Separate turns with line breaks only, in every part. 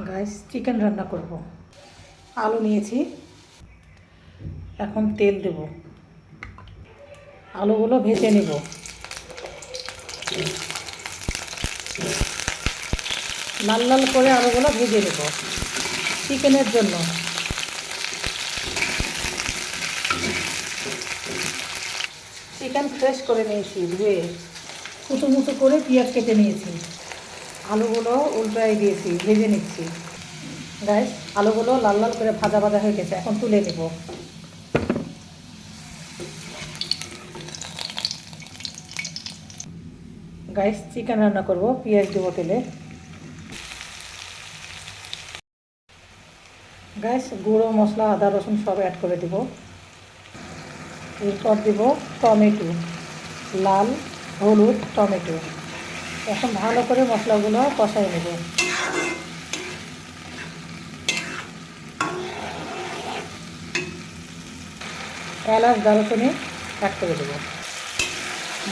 Guys chicken রান্না করব। আলু নিয়েছি। এখন তেল দেব। আলুগুলো ভেজে নেব। লাল লাল করে আলুগুলো ভেজে নেব। চিকেনের জন্য। চিকেন ফ্রেশ করে নিয়েছি, ধুয়ে। কুচু মুচু করে পেঁয়াজ কেটে নিয়েছি। আলুগুলো উল্টাই দিয়েছি, ভেজে নিচ্ছি। গাইস আলুগুলো লাল লাল করে ভাজা ভাজা হয়ে গেছে, এখন তুলে নেব। গাইস চিকেন রান্না করব পেঁয়াজ দেবো তেলে গাইস গুঁড়ো, মশলা, আদা, রসুন সব অ্যাড করে দিব। এরপর দেব টমেটো, লাল, হলুদ, টমেটো। এখন ভালো করে মশলাগুলো কষাই নেব। এলাচ, দারুচিনি অ্যাড করে দেবো।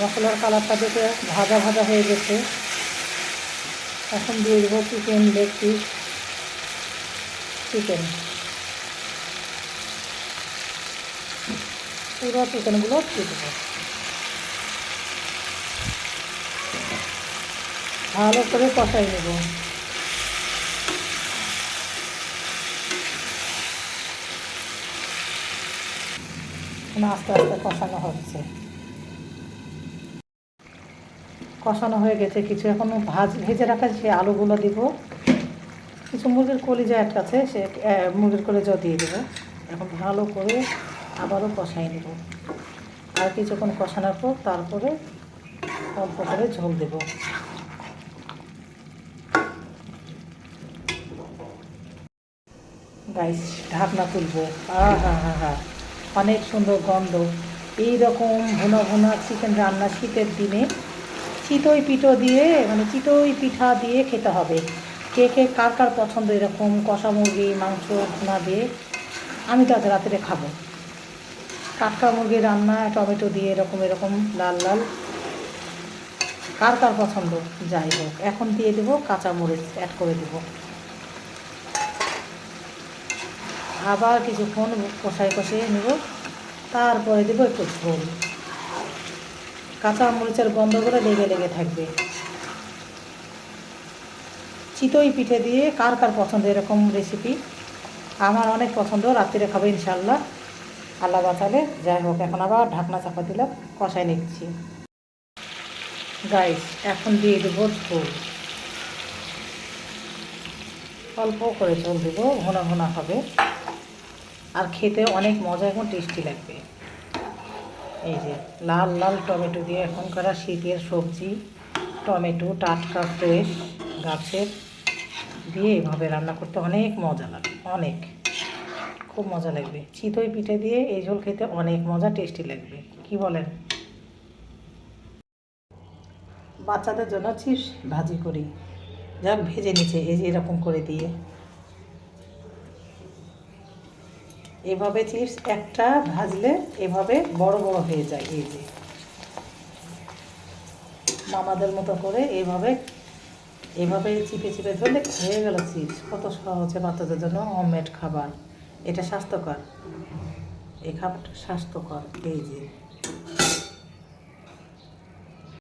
মশলার কালারটা দেখে ভাজা ভাজা হয়ে গেছে। এখন দিয়ে দেবো চিকেন, লেগ পিস, চিকেন। পুরো চিকেনগুলো দিয়ে দেবো। ভালো করে কষাই নেব। এখন আস্তে আস্তে কষানো হচ্ছে। কষানো হয়ে গেছে কিছু। এখনও ভাজ, ভেজে রাখা সে আলুগুলো দিব, কিছু মুরগির কলিজা একটা আছে, সে মুরগির কলিজাও দিয়ে দেবো। এখন ভালো করে আবারও কষাই নেব। আর কিছুক্ষণ কষানোর পর তারপরে অল্প করে ঝোল দেবো। গাইস ঢাকনা তুলবো। আ হা হা অনেক সুন্দর গন্ধ। এই রকম ভুনা ভুনা চিকেন রান্না শীতের দিনে চিতই পিঠো দিয়ে মানে চিতই পিঠা দিয়ে খেতে হবে। কে কে, কার কার পছন্দ এরকম কষা মুরগি, মাংস, ভুনা দিয়ে, আমি তো আজ রাত্রে খাব। টাটকা মুরগি রান্না, টমেটো দিয়ে এরকম এরকম, লাল লাল। কার কার পছন্দ? যাই হোক, এখন দিয়ে দেবো কাঁচা মরিচ অ্যাড করে দেবো। আবার কিছুক্ষণ কষাই কষিয়ে নেব। তারপরে দেবো একটু ঝোল। কাঁচা মরিচের গন্ধগুলো লেগে লেগে থাকবে। চিতই পিঠে দিয়ে কার কার পছন্দ এরকম রেসিপি আমার অনেক পছন্দ রাত্রিরে খাব ইনশাল্লাহ আল্লাহ বাঁচালে, যাই হোক, এখন আবার ঢাকনা চাপা দিলাম কষাই নিচ্ছি। গাইস এখন দিয়ে দেবো ঝোল। অল্প করে ঝোল দেবো, ঘন ঘন হবে। আর খেতে অনেক মজা এবং টেস্টি লাগবে। এই যে, লাল লাল টমেটো দিয়ে এখনকার শীতের সবজি, টমেটো, টাটকা, ফ্রেশ, গাছের, দিয়ে এভাবে রান্না করতে অনেক মজা লাগে, অনেক। খুব মজা লাগবে। চিতই পিঠে দিয়ে এই ঝোল খেতে অনেক মজা, টেস্টি লাগবে। কি বলেন? বাচ্চাদের জন্য চিপস ভাজি করি। যাক, ভেজে নিচে, এই যে এরকম করে দিয়ে। এভাবে চিপস একটা ভাজলে এভাবে বড় বড় হয়ে যায়, এই যে। মামাদের মতো করে এভাবে এভাবে চিপে চিপে ধরলে হয়ে গেল চিপস। কত সহজে বাচ্চাদের জন্য হোমমেড খাবার। এটা স্বাস্থ্যকর। এ খাবারটা স্বাস্থ্যকর, এই যে।